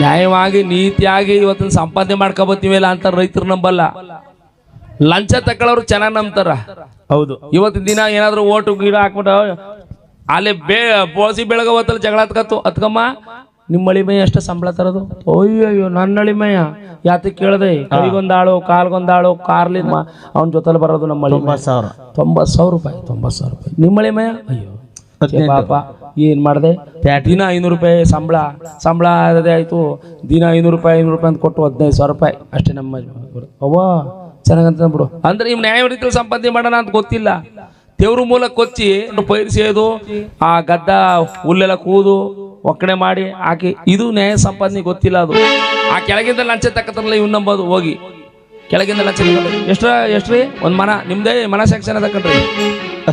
ನ್ಯಾಯವಾಗಿ ನೀತಿಯಾಗಿ ಇವತ್ತಿನ ಸಂಪಾದನೆ ಮಾಡ್ಕೊಬತ್ತೀವಿಲ್ಲ ಅಂತ ರೈತರು ನಂಬಲ್ಲ. ಲಂಚ ತಕೊಳ್ಳೋರು ಚೆನ್ನಾಗಿ ನಂಬ್ತಾರ. ಹೌದು. ಇವತ್ತಿನ ದಿನ ಏನಾದ್ರು ಓಟು ಗಿಡ ಹಾಕ್ಬಿಟ್ಟು ಅಲ್ಲಿ ಬೇ ಬೋಸಿ ಬೆಳಗ ಹೋತಲ್ಲಿ ಜಗಳ ಹತ್ಕತ್ತು. ಅತ್ಕಮ್ಮ ನಿಮ್ಮ ಅಳಿಮಯ ಅಷ್ಟ ಸಂಬಳ ತರೋದು? ಅಯ್ಯಯ್ಯೋ ನನ್ನ ಅಳಿಮಯ ಯಾತಕ್ಕೆ ಕೇಳದೆ ಕೈಗೊಂದಾಳು ಕಾಲ್ಗೊಂದಾಳು ಕಾರ್ಲಿ ಅವನ ಜೊತೆಲಿ ಬರೋದು ನಮ್ಮ ಸಾವಿರ. ತೊಂಬತ್ತು ಸಾವಿರ ರೂಪಾಯಿ ತೊಂಬತ್ತು ಸಾವಿರ ರೂಪಾಯಿ. ನಿಮ್ಮ ಅಳಿಮಯ ಅಯ್ಯೋ ಪಾಪ. ಏನ್ ಮಾಡಿದೆ? ದಿನ ಐನೂರು ರೂಪಾಯಿ ಸಂಬಳ. ಸಂಬಳ ಅದೇ ಆಯ್ತು. ದಿನ ಐನೂರು ರೂಪಾಯಿ ಐನೂರು ರೂಪಾಯಿ ಅಂತ ಕೊಟ್ಟು ಹದಿನೈದು ಸಾವಿರ ರೂಪಾಯಿ. ಅಷ್ಟೇ ನಮ್ಮ ಅವ್ವ ಚೆನ್ನಾಗಂತ ಬಿಡು ಅಂದ್ರೆ ನೀವು ನ್ಯಾಯ ರೀತಿಯಲ್ಲಿ ಸಂಪಾದನೆ ಮಾಡೋಣ ಅಂತ ಗೊತ್ತಿಲ್ಲ. ದೇವ್ರ ಮೂಲ ಕೊಚ್ಚಿ ಪೈರು ಸೇದು ಆ ಗದ್ದ ಹುಲ್ಲೆಲ್ಲ ಕೂದು ಒಕ್ಕಣೆ ಮಾಡಿ ಹಾಕಿ. ಇದು ನ್ಯಾಯ ಸಂಪಾದನೆ ಗೊತ್ತಿಲ್ಲ ಅದು. ಆ ಕೆಳಗಿಂದ ಲಂಚ ತಕ್ಕತ್ತಲ್ಲ ಇವ್ ನಂಬೋದು. ಹೋಗಿ. ಕೆಳಗಿಂದ ಲಂಚ ಎಷ್ಟು ಎಷ್ಟ್ರ ಎಷ್ಟ್ರಿ? ಒಂದ್ ಮನ. ನಿಮ್ದೇ ಮನ ಸೆಕ್ಷನ್ ತಕ್ಕಂತ್ರಿ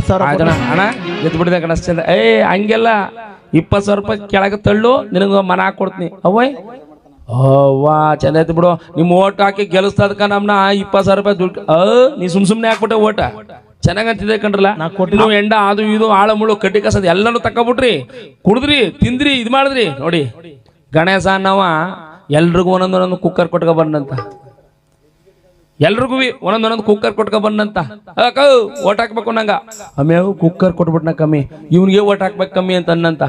ಸಾವಿರ ಆಯ್ತಣ್ಣ ಅಣ್ಣ ಎದ್ದು ಬಿಡಿದೆ ಕಣ ಚಂದ ಏ ಹಂಗೆಲ್ಲ ಇಪ್ಪತ್ತು ಸಾವಿರ ರೂಪಾಯಿ ಕೆಳಗೆ ತಳ್ಳು ನಿನಗೆ ಮನ ಹಾಕೊಡ್ತೀನಿ ಅವಯ್ ಅವ್ವಾ ಚಂದ ಆಯ್ತು ಬಿಡು. ನಿಮ್ಮ ಓಟ್ ಹಾಕಿ ಗೆಲ್ಲಿಸ್ತದಕ್ಕ ನಮ್ನ ಇಪ್ಪತ್ತು ಸಾವಿರ ರೂಪಾಯಿ ದುಡ್ಡು. ಅ ನೀ ಸುಮ್ ಸುಮ್ಮನೆ ಹಾಕ್ಬಿಟ್ಟೆ ಓಟ. ಚೆನ್ನಾಗಂತಿದೆ ಕಣ್ರಲ್ಲ ನಾ ಕೊಟ್ಟಿಲ್ಲ. ನೀವು ಎಂಡ ಅದು ಇದು ಆಳ ಮುಳು ಕಡ್ಡಿ ಕಸದ ಎಲ್ಲನೂ ತಕೊಬಿಟ್ರಿ ಕುಡಿದ್ರಿ ತಿಂದ್ರಿ ಇದು ಮಾಡಿದ್ರಿ. ನೋಡಿ. ಗಣೇಶ ಅನ್ನವ ಎಲ್ರಿಗೂ ಒಂದೊಂದು ಒಂದೊಂದು ಕುಕ್ಕರ್ ಕೊಟ್ಕೊ ಬಂದಂತ ಎಲ್ರಿಗೂ ಒಂದೊಂದೊಂದು ಒಂದೊಂದು ಕುಕ್ಕರ್ ಕೊಟ್ಕೊ ಬಂದಂತ ಅಕ್ಕ ಓಟ್ ಹಾಕ್ಬೇಕು ನಂಗ. ಅಮ್ಯಾವು ಕುಕ್ಕರ್ ಕೊಟ್ಬಿಟ್ನ ಕಮ್ಮಿ. ಇವ್ನಿಗೆ ಓಟ್ ಹಾಕ್ಬೇಕು ಕಮ್ಮಿ ಅಂತ ಅನ್ನಂತ.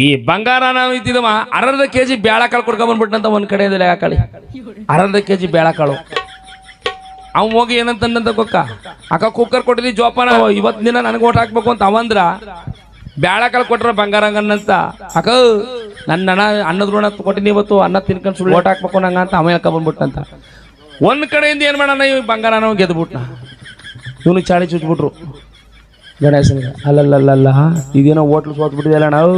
ಈ ಬಂಗಾರ ನಾವು ಇದ್ದಿದವ ಅರ್ಧ ಕೆಜಿ ಬೇಳೆಕಾಳು ಕೊಡ್ಕೊ ಬಂದ್ಬಿಟ್ನಂತ ಒಂದ್ ಕಡೆ ಇದೆ ಯಾಕಳಿ ಅರ್ಧ ಕೆಜಿ ಬ್ಯಾಳಕಾಳು. ಅವ್ ಹೋಗಿ ಏನಂತಂದಂತ ಗೊಕ್ಕ? ಅಕ್ಕ ಕುಕ್ಕರ್ ಕೊಟ್ಟಿದ್ವಿ ಜೋಪಾನ. ಇವತ್ತು ದಿನ ನನಗೆ ಓಟ್ ಹಾಕ್ಬೇಕು ಅಂತ ಅವಂದ್ರ ಬ್ಯಾಳಕಾಳು ಕೊಟ್ರ ಬಂಗಾರ ಅನ್ನಂತ. ಅಕ್ಕ ನನ್ನ ಅಣ್ಣ ಅನ್ನದ ಋಣ ಕೊಟ್ಟಿನಿ ಇವತ್ತು ಅನ್ನ ತಿನ್ಕೊಂಡು ಸುಳ್ಳು ಓಟ್ ಹಾಕ್ಬೇಕು ನಂಗ ಅಂತ ಅವ ಹೇಳ್ಕೊಂಡ್ ಬಂದ್ಬಿಟ್ಟಂತ ಒಂದ್ ಕಡೆಯಿಂದ ಏನ್ ಮಾಡೋಣ? ಇವ್ ಬಂಗಾರ ನಾವು ಗೆದ್ಬಿಟ್ನ. ಇವನು ಚಾಳಿ ಚುಚ್ಬಿಟ್ರು. ಗಣೇಶನಿಗೆ ಅಲ್ಲಲ್ಲಲ್ಲ ಇದೇನೋ ಹೋಟ್ಲು ಸೋತ್ಬಿಟ್ಟಿದೆಯಲ್ಲ ನಾವು?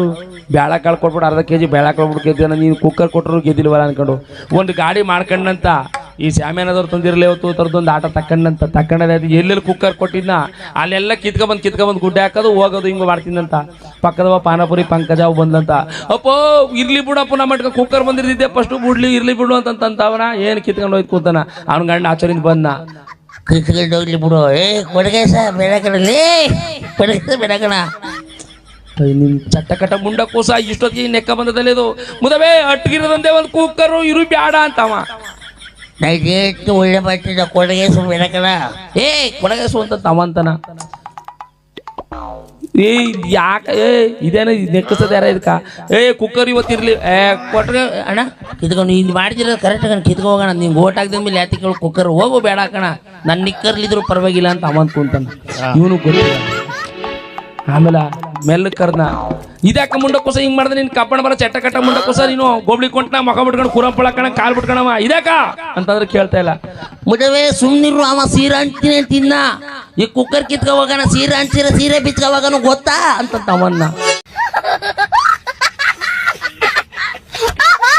ಬ್ಯಾಳ ಕಾಳು ಕೊಟ್ಬಿಟ್ಟು ಅರ್ಧ ಕೆ ಜಿ ಬೇಳೆ ಕೊಟ್ಬಿಟ್ಟು ಗೆದ್ದೇನ ನೀನು ಕುಕ್ಕರ್ ಕೊಟ್ಟರು ಗೆದ್ದಿಲ್ವಲ್ಲ ಅನ್ಕೊಂಡು. ಒಂದು ಗಾಡಿ ಮಾಡ್ಕೊಂಡಂತ ಈ ಸ್ಯಾಮ್ಯಾನದವ್ರು ತಂದಿರಲಿ ಅವತ್ತು ತರದೊಂದು ಆಟ ತಕ್ಕಂಡಂತ ತಕ್ಕಂಡದ ಎಲ್ಲೆಲ್ಲಿ ಕುಕ್ಕರ್ ಕೊಟ್ಟಿದ್ನ ಅಲ್ಲೆಲ್ಲ ಕಿತ್ಕೊಬಂದು ಕಿತ್ಕೊಬಂದು ಗುಡ್ಡೆ ಹಾಕೋದು ಹೋಗೋದು ಹಿಂಗೆ ಮಾಡ್ತಿದ್ದಂತ ಪಕ್ಕದವ ಪಾನಪುರಿ ಪಂಕಜ ಬಂದಂತ ಅಪ್ಪೋ ಇರ್ಲಿ ಬಿಡಪ್ಪ ನಮ್ಮ ಮಟ್ಕ ಕುಕ್ಕರ್ ಬಂದಿರ್ತಿದ್ದೆ ಫಸ್ಟ್ ಬಿಡ್ಲಿ ಇರ್ಲಿ ಬಿಡು ಅಂತಂತ ಅವನ. ಏನು ಕಿತ್ಕೊಂಡು ಹೋಯ್ತು ಕೂತಾನ. ಅವ್ನ ಗಂಡ ಆಚರಿಂದ ಬಂದ ಕಿತ್ಕೊಂಡು ಹೋಗ್ಲಿ ಬಿಡು. ಏ ಕೊಡಗೆ ಬೆಳಕಣಲಿ ಕೊಡಗೇಶ ಬೆಳಕಣ. ಅಯ್ಯ, ನಿನ್ ಚಟ್ಟ ಕಟ್ಟ ಮುಂಡ ಕೂಸ ಇಷ್ಟೊತ್ತಿಗೆ ನೆಕ್ಕ ಬಂದದಲ್ಲಿ ಇದು. ಮುದವೇ ಅಟ್ಗಿರದಂತೆ ಒಂದು ಕುಕ್ಕರು ಇರು ಬ್ಯಾಡ ಅಂತವ. ಎಷ್ಟು ಒಳ್ಳೆ ಬರ್ತಿದ್ದ ಕೊಡಗೇಸು ಬೆಳಕಣ ಏ ಕೊಡಗೇಸು ಅಂತ ತಮ್ಮಂತನ ಏ ಯಾಕ ಏ ಇದೇನ ನೆಕ್ಕಸದ ಯಾರ ಇದಕ್ಕ? ಏ ಕುಕ್ಕರ್ ಇವತ್ತಿರ್ಲಿ ಏ ಕೊಟ್ರೆ ಅಣ್ಣ ಕಿತ್ಕೊಂಡು ನೀನು ಮಾಡ್ತಿರೋದು ಕರೆಕ್ಟ್ ಕಣ ಕಿತ್ಕೊ ಹೋಗೋಣ. ನೀನು ಓಟ್ ಹಾಕಿದ ಮೇಲೆ ಯಾತಿ ಕೇಳಿ ಕುಕ್ಕರ್ ಹೋಗು ಬೇಡ ಕಣ. ನನ್ನ ನಿಕ್ಕರ್ಲಿದ್ರು ಪರವಾಗಿಲ್ಲ ಅಂತ ಅವಂತ ಕುಂತಾನ. ಇವನು ಗೊತ್ತಿಲ್ಲ. ಆಮೇಲೆ ಮೆಲ್ಲ ಕರ್ದ ಇದ್ಯಾಕ ಮುಂಡಕ್ಕೋಸ ಹಿಂಗ್ ಮಾಡ್ದೆ ನೀನ್ ಕಪ್ಪಣ ಬರ ಚಟ್ಟ ಕಟ್ಟ ಮುಂಡಕ್ಕೋಸ ನೀನು ಗೋಬ್ಳಿ ಕೊಂಟ್ನ ಮಖ ಬಿಟ್ಕೊಂಡು ಕುರಂ ಪಳಕಣ ಕಾಲ್ ಬಿಟ್ಕಣವ ಇದ್ಯಾಕ? ಅಂತಂದ್ರೆ ಕೇಳ್ತಾ ಇಲ್ಲ. ಮದುವೆ, ಸುಮ್ನಿರು ಅವ ಸೀರೆ ಅಂತೀನಿ ತಿನ್ನ ಈ ಕುಕ್ಕರ್ ಹೋಗೋಣ ಸೀರೆ ಅಂಟಿರ ಸೀರೆ ಬಿಚ್ಕೊ ಗೊತ್ತಾ? ಅಂತ ತವನ್ನ